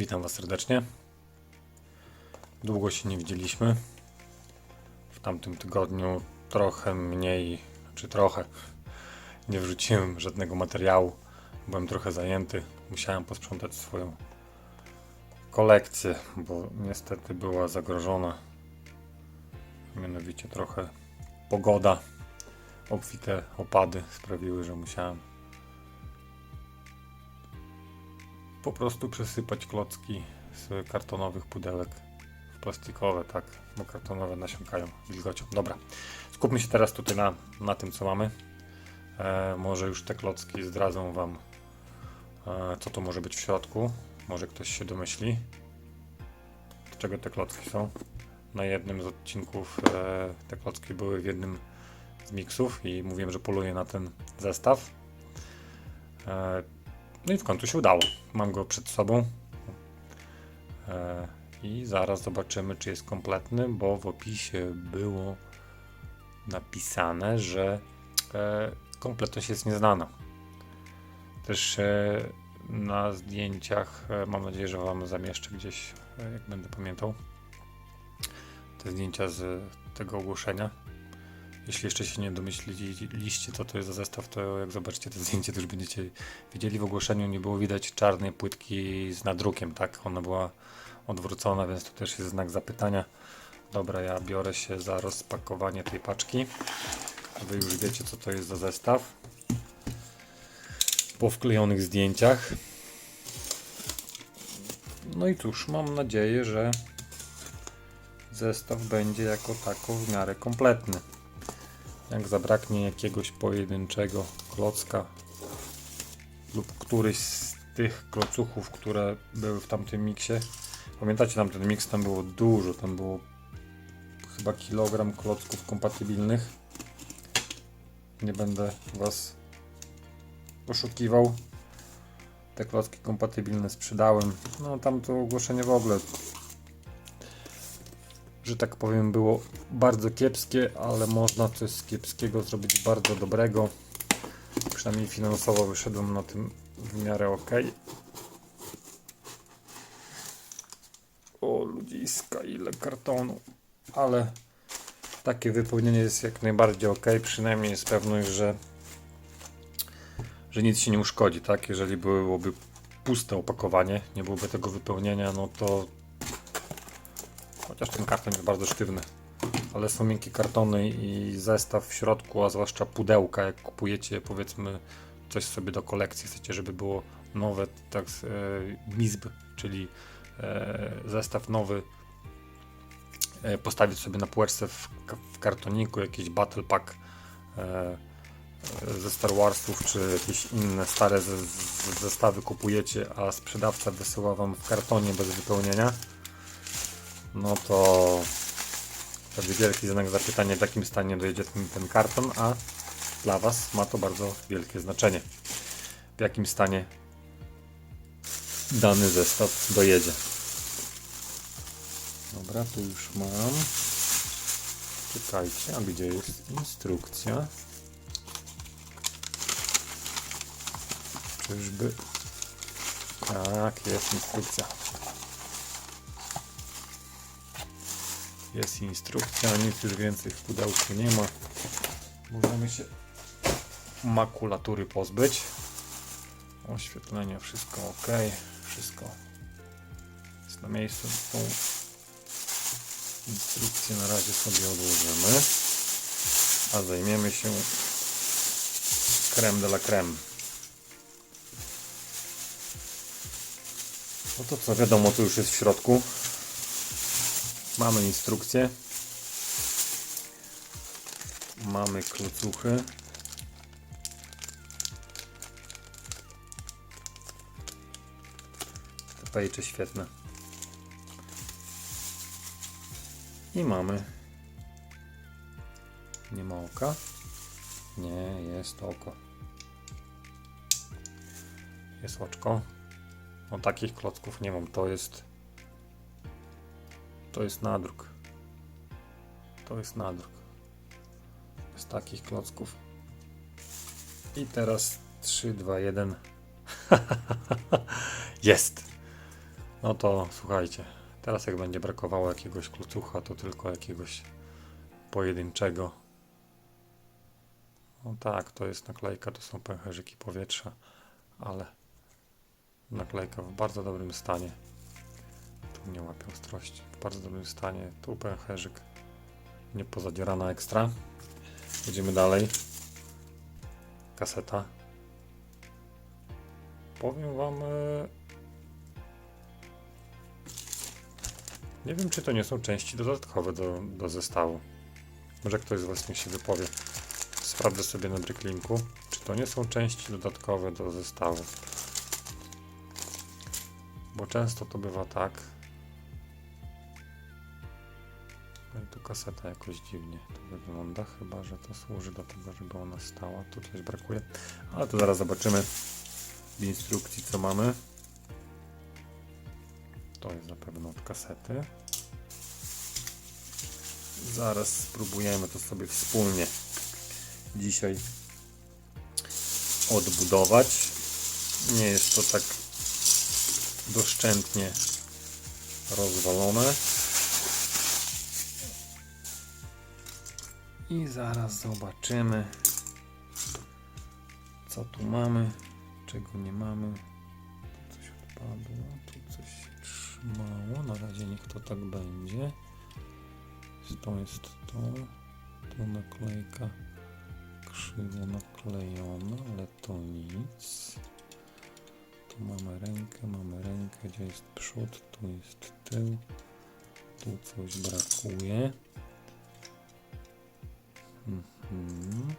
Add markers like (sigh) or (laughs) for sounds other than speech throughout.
Witam Was serdecznie. Długo się nie widzieliśmy. W tamtym tygodniu trochę mniej, czy trochę, nie wrzuciłem żadnego materiału. Byłem trochę zajęty. Musiałem posprzątać swoją kolekcję, bo niestety była zagrożona. Mianowicie trochę pogoda, obfite opady sprawiły, że musiałem po prostu przesypać klocki z kartonowych pudełek w plastikowe, tak, bo kartonowe nasiąkają wilgocią. Dobra, skupmy się teraz tutaj na, na tym, co mamy. E, może już te klocki zdradzą Wam, e, co to może być w środku. Może ktoś się domyśli, do czego te klocki są. Na jednym z odcinków e, te klocki były w jednym z miksów i mówiłem, że poluję na ten zestaw. E, no i w końcu się udało. Mam go przed sobą. E, I zaraz zobaczymy, czy jest kompletny, bo w opisie było napisane, że e, kompletność jest nieznana. Też e, na zdjęciach, mam nadzieję, że Wam zamieszczę gdzieś, jak będę pamiętał, te zdjęcia z tego ogłoszenia. Jeśli jeszcze się nie domyśliliście, co to jest za zestaw, to jak zobaczycie te zdjęcie, to już będziecie wiedzieli. W ogłoszeniu nie było widać czarnej płytki z nadrukiem, tak? Ona była odwrócona, więc to też jest znak zapytania. Dobra, ja biorę się za rozpakowanie tej paczki. Wy już wiecie, co to jest za zestaw. Po wklejonych zdjęciach. No i cóż, mam nadzieję, że zestaw będzie jako tako w miarę kompletny. Jak zabraknie jakiegoś pojedynczego klocka lub któryś z tych klocuchów, które były w tamtym miksie. Pamiętacie, tamten miks tam było dużo, tam było chyba kilogram klocków kompatybilnych. Nie będę Was oszukiwał. Te klocki kompatybilne sprzedałem. No tam to ogłoszenie w ogóle że tak powiem, było bardzo kiepskie, ale można coś z kiepskiego zrobić bardzo dobrego. Przynajmniej finansowo wyszedłem na tym w miarę ok. O ludziska, ile kartonu. Ale takie wypełnienie jest jak najbardziej ok. Przynajmniej jest pewność, że, że nic się nie uszkodzi, tak? Jeżeli byłoby puste opakowanie, nie byłoby tego wypełnienia, no to Chociaż ten karton jest bardzo sztywny. Ale są miękkie kartony i zestaw w środku, a zwłaszcza pudełka, jak kupujecie powiedzmy coś sobie do kolekcji, chcecie, żeby było nowe, tak e, MISB, czyli e, zestaw nowy, e, postawić sobie na półeczce w, w kartoniku, jakiś battle pack e, ze Star Warsów, czy jakieś inne stare ze, z, zestawy kupujecie, a sprzedawca wysyła wam w kartonie bez wypełnienia no to wtedy wielki znak zapytania, w jakim stanie dojedzie ten, ten karton, a dla Was ma to bardzo wielkie znaczenie. W jakim stanie dany zestaw dojedzie. Dobra, tu już mam. Czekajcie, a gdzie jest instrukcja? Czyżby? Tak, jest instrukcja. Jest instrukcja, nic już więcej w pudełku nie ma. Możemy się makulatury pozbyć. Oświetlenie, wszystko ok. Wszystko jest na miejscu. Tą instrukcję na razie sobie odłożymy. A zajmiemy się creme de la creme. No to co wiadomo, to już jest w środku. Mamy instrukcję. Mamy klocuchy. Te świetne. I mamy. Nie ma oka. Nie, jest oko. Jest oczko. No takich klocków nie mam. To jest to jest nadruk. To jest nadruk. Z takich klocków. I teraz 3, 2, 1. jest. No to słuchajcie, teraz jak będzie brakowało jakiegoś klucucha, to tylko jakiegoś pojedynczego. No tak, to jest naklejka, to są pęcherzyki powietrza, ale naklejka w bardzo dobrym stanie. Nie łapie ostrości. W bardzo dobrym stanie. Tu pęcherzyk nie pozadzierana ekstra. Jedziemy dalej. Kaseta. Powiem wam. e, Nie wiem, czy to nie są części dodatkowe do, do zestawu. Może ktoś z Was się wypowie. Sprawdzę sobie na Bricklinku, czy to nie są części dodatkowe do zestawu. Bo często to bywa tak. Tu kaseta jakoś dziwnie to wygląda, chyba że to służy do tego, żeby ona stała. Tu coś brakuje, ale to zaraz zobaczymy w instrukcji co mamy. To jest na pewno od kasety. Zaraz spróbujemy to sobie wspólnie dzisiaj odbudować. Nie jest to tak doszczętnie rozwalone. I zaraz zobaczymy, co tu mamy, czego nie mamy. Tu coś odpadło, tu coś się trzymało. Na razie niech to tak będzie. To jest to, tu naklejka krzywo naklejona, ale to nic. Tu mamy rękę, mamy rękę, gdzie jest przód, tu jest tył, tu coś brakuje. Mhm.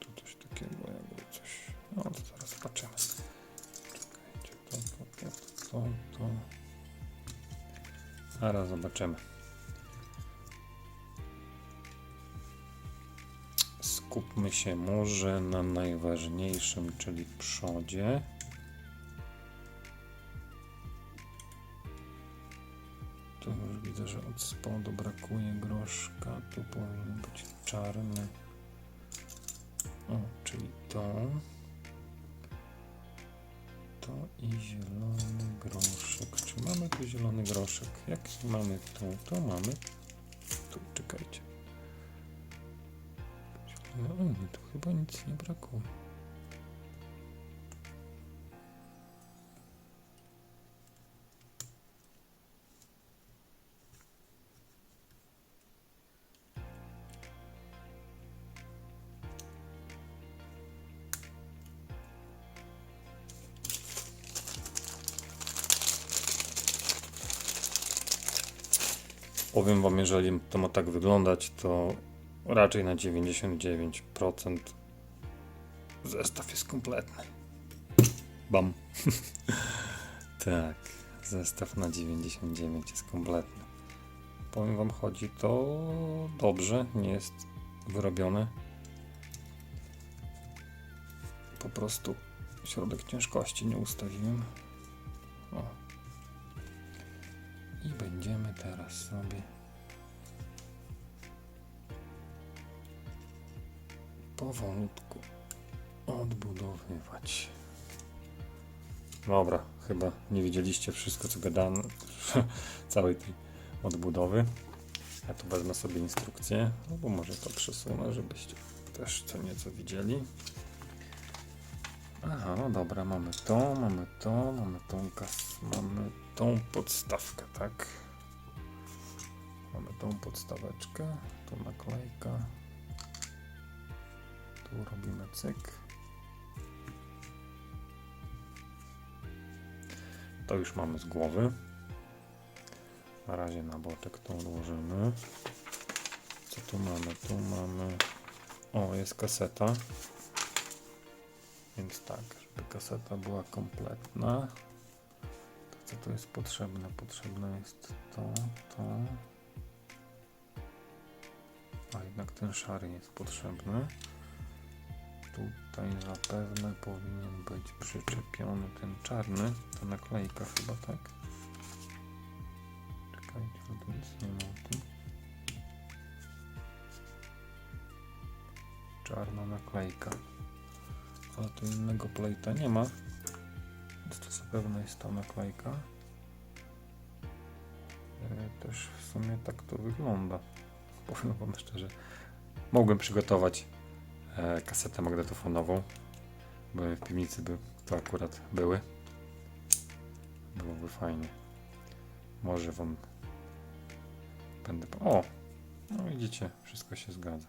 Tu coś takiego jakby coś. No to zaraz zobaczymy. Czekajcie, to, to, to, to, to. Zaraz zobaczymy. Skupmy się może na najważniejszym, czyli przodzie. Widzę, że od spodu brakuje groszka. Tu powinien być czarny. O, czyli to. To i zielony groszek. Czy mamy tu zielony groszek? Jak mamy tu, to mamy tu. Czekajcie. Nie, tu chyba nic nie brakuje. Powiem Wam, jeżeli to ma tak wyglądać, to raczej na 99% zestaw jest kompletny. Bam. (laughs) tak, zestaw na 99 jest kompletny. Powiem Wam, chodzi to dobrze, nie jest wyrobione. Po prostu środek ciężkości nie ustawiłem. O. I będziemy teraz sobie powolutku odbudowywać. Dobra, chyba nie widzieliście wszystko, co gadano, (laughs) całej tej odbudowy. Ja tu wezmę sobie instrukcję, no bo może to przesunę, żebyście też co nieco widzieli. Aha, no dobra, mamy to, mamy to, mamy tą kas, mamy tą podstawkę, tak? Mamy tą podstaweczkę, tu naklejka, tu robimy cyk. To już mamy z głowy. Na razie na boczek to odłożymy. Co tu mamy? Tu mamy. O, jest kaseta. Więc tak, żeby kaseta była kompletna. Co tu jest potrzebne? Potrzebne jest to, to. A jednak ten szary jest potrzebny. Tutaj zapewne powinien być przyczepiony ten czarny. To naklejka chyba, tak? Czekajcie, bo tu nic nie ma o tym. Czarna naklejka. Ale tu innego plejta nie ma. To zapewne jest ta naklejka. E, Też w sumie tak to wygląda. Powiem wam szczerze. Mogłem przygotować e, kasetę magnetofonową, bo w piwnicy by to akurat były. Byłoby fajnie. Może wam będę. O! No widzicie, wszystko się zgadza.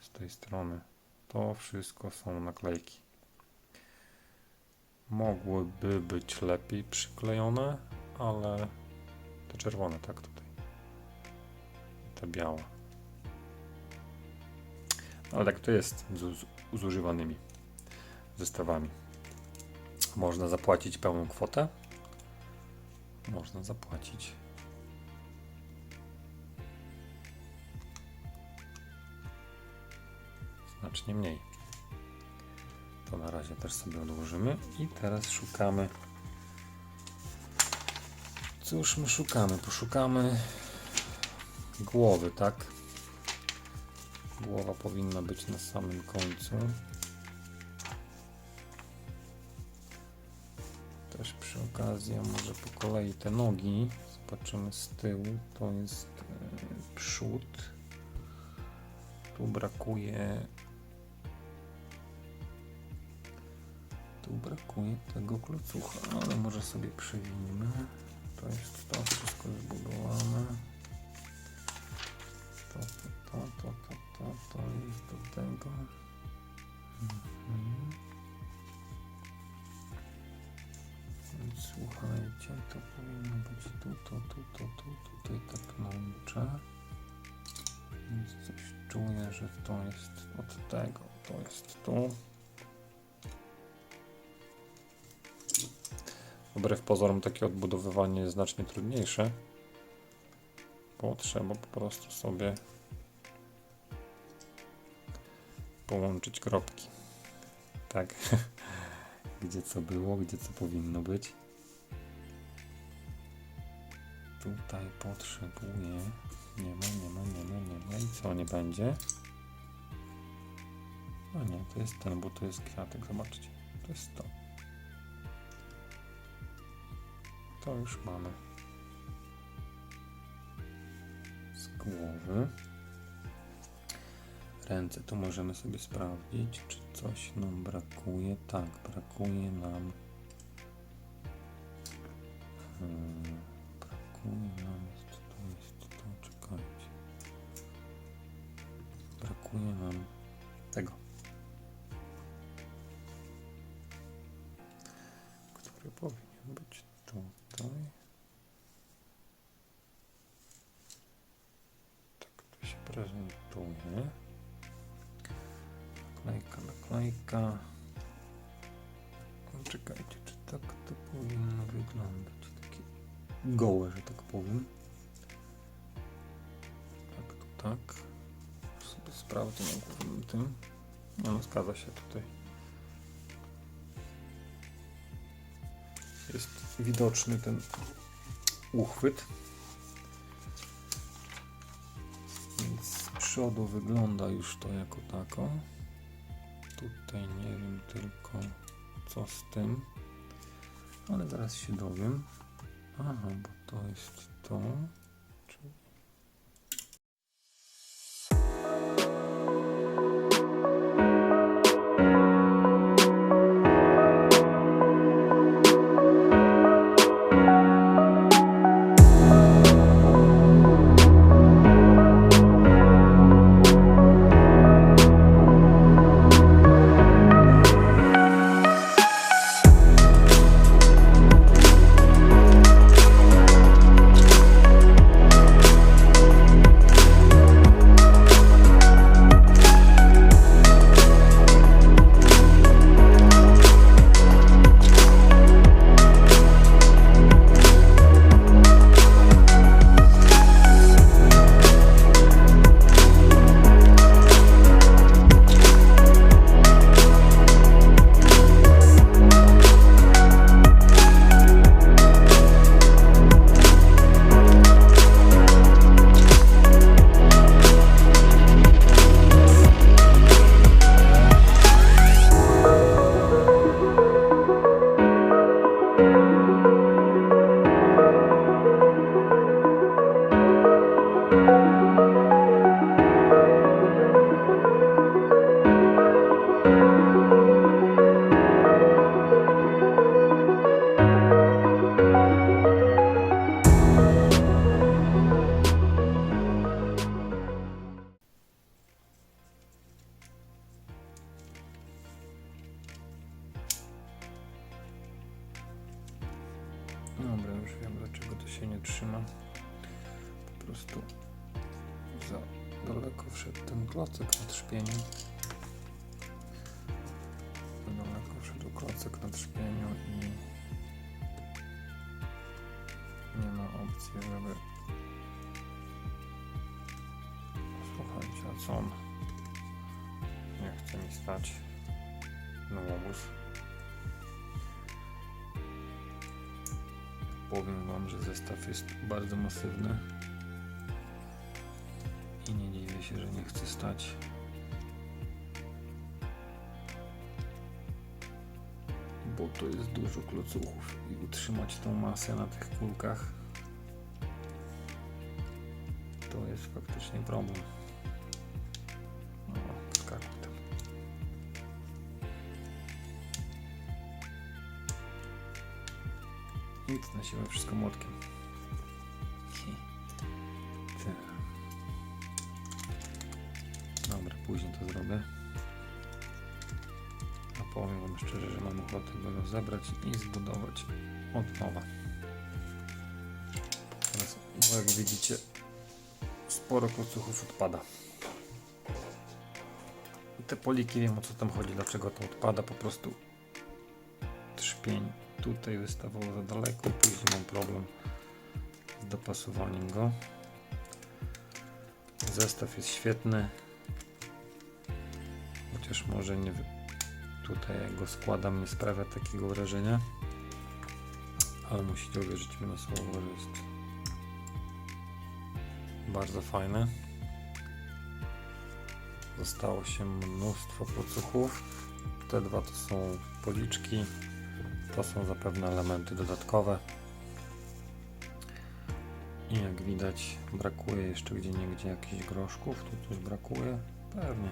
Z tej strony to wszystko są naklejki. Mogłyby być lepiej przyklejone, ale te czerwone, tak tutaj. Te białe. Ale tak to jest z, zużywanymi zestawami. Można zapłacić pełną kwotę. Można zapłacić. Znacznie mniej. To na razie też sobie odłożymy. I teraz szukamy. Cóż my szukamy? Poszukamy głowy, tak? Głowa powinna być na samym końcu. Też przy okazji, może po kolei te nogi. Zobaczymy z tyłu. To jest e, przód. Tu brakuje. Tu brakuje tego klocucha, ale może sobie przewinimy. To jest to wszystko zbudowane. To, to, to, to, to, to, to jest do tego. Mhm. Więc słuchajcie, to powinno być tu, to, tu, to, tu, tutaj tak nauczę. Więc coś czuję, że to jest od tego, to jest tu. Wbrew pozorom takie odbudowywanie jest znacznie trudniejsze, bo trzeba po prostu sobie połączyć kropki. Tak. (laughs) gdzie co było, gdzie co powinno być. Tutaj potrzebuję. Nie ma, nie ma, nie ma, nie ma. I co nie będzie? A nie, to jest ten, bo to jest kwiatek. Zobaczcie. To jest to. To już mamy. Z głowy. Ręce tu możemy sobie sprawdzić, czy coś nam brakuje. Tak, brakuje nam. Hmm, brakuje nam. Jest to, jest to, czekajcie. Brakuje nam tego. Który powinien być tutaj. Tak to się prezentuje. Naklejka, naklejka. No, Czekajcie, czy tak to powinno wyglądać? Takie gołe, że tak powiem. Tak, to tak. Sobie sprawdzę na głównym tym. No zgadza się tutaj. Jest widoczny ten uchwyt. Więc z przodu wygląda już to jako tako. Tutaj nie wiem tylko co z tym, ale zaraz się dowiem. Aha, bo to jest to. Dobra, już wiem dlaczego to się nie trzyma. Po prostu za daleko wszedł ten klocek na trzpieniu. Za daleko wszedł klocek na trzpieniu i nie ma opcji, żeby Słuchajcie, a co on nie chce mi stać na łobuz? Powiem wam, że zestaw jest bardzo masywny i nie dziwię się, że nie chce stać. Bo to jest dużo klocuchów i utrzymać tą masę na tych kulkach to jest faktycznie problem. Siłę, wszystko młotkiem. Dobra, później to zrobię. A powiem wam szczerze, że mam ochotę go rozebrać i zbudować od nowa. Teraz, jak widzicie, sporo klocuchów odpada. I te poliki, wiem o co tam chodzi, dlaczego to odpada, po prostu trzpień tutaj wystawał za daleko później mam problem z dopasowaniem go. Zestaw jest świetny, chociaż może nie tutaj jak go składam nie sprawia takiego wrażenia, ale musicie uwierzyć mi na słowo, że jest bardzo fajne. Zostało się mnóstwo pocuchów. Te dwa to są policzki. To są zapewne elementy dodatkowe. I jak widać brakuje jeszcze gdzie niegdzie jakichś groszków. Tu coś brakuje. Pewnie.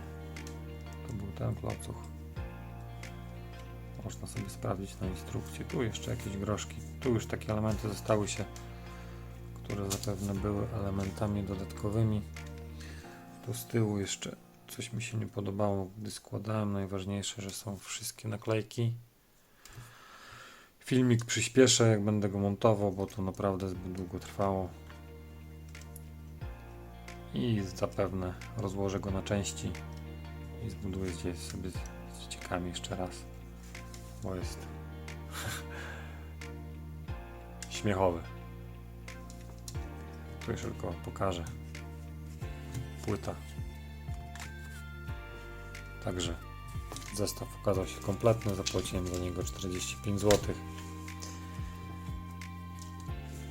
To był ten klocuch. Można sobie sprawdzić na instrukcji. Tu jeszcze jakieś groszki. Tu już takie elementy zostały się które zapewne były elementami dodatkowymi. Tu z tyłu jeszcze coś mi się nie podobało, gdy składałem. Najważniejsze, że są wszystkie naklejki. Filmik przyspieszę, jak będę go montował, bo to naprawdę zbyt długo trwało. I zapewne rozłożę go na części i zbuduję gdzieś sobie z dzieciakami jeszcze raz, bo jest (laughs) śmiechowy. Jeszcze tylko pokażę. Płyta. Także zestaw okazał się kompletny. Zapłaciłem za niego 45 zł.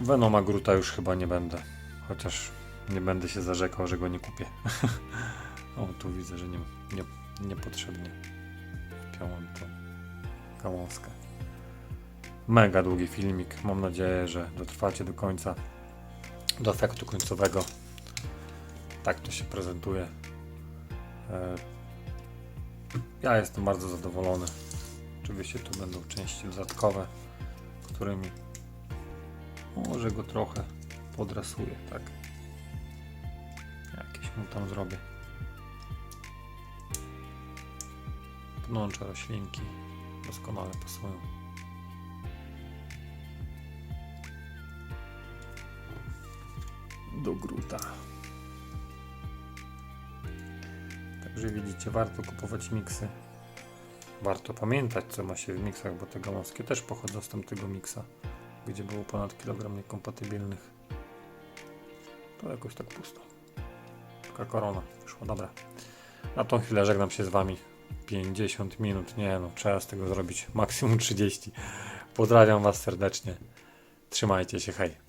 Venoma Gruta już chyba nie będę. Chociaż nie będę się zarzekał, że go nie kupię. (laughs) o, tu widzę, że nie, nie, niepotrzebnie wpiąłem tą gałązkę. Mega długi filmik. Mam nadzieję, że dotrwacie do końca do efektu końcowego. Tak to się prezentuje. E, Ja jestem bardzo zadowolony. Oczywiście tu będą części dodatkowe, którymi może go trochę podrasuję, tak. Jakieś mu tam zrobię. Pnącze roślinki doskonale pasują. do gruta. Także widzicie, warto kupować miksy. Warto pamiętać, co ma się w miksach, bo te gałązki też pochodzą z tamtego miksa, gdzie było ponad kilogram niekompatybilnych. To jakoś tak pusto. Taka korona wyszła, dobra. Na tą chwilę żegnam się z Wami. 50 minut, nie no, trzeba z tego zrobić maksimum 30. Pozdrawiam Was serdecznie. Trzymajcie się, hej.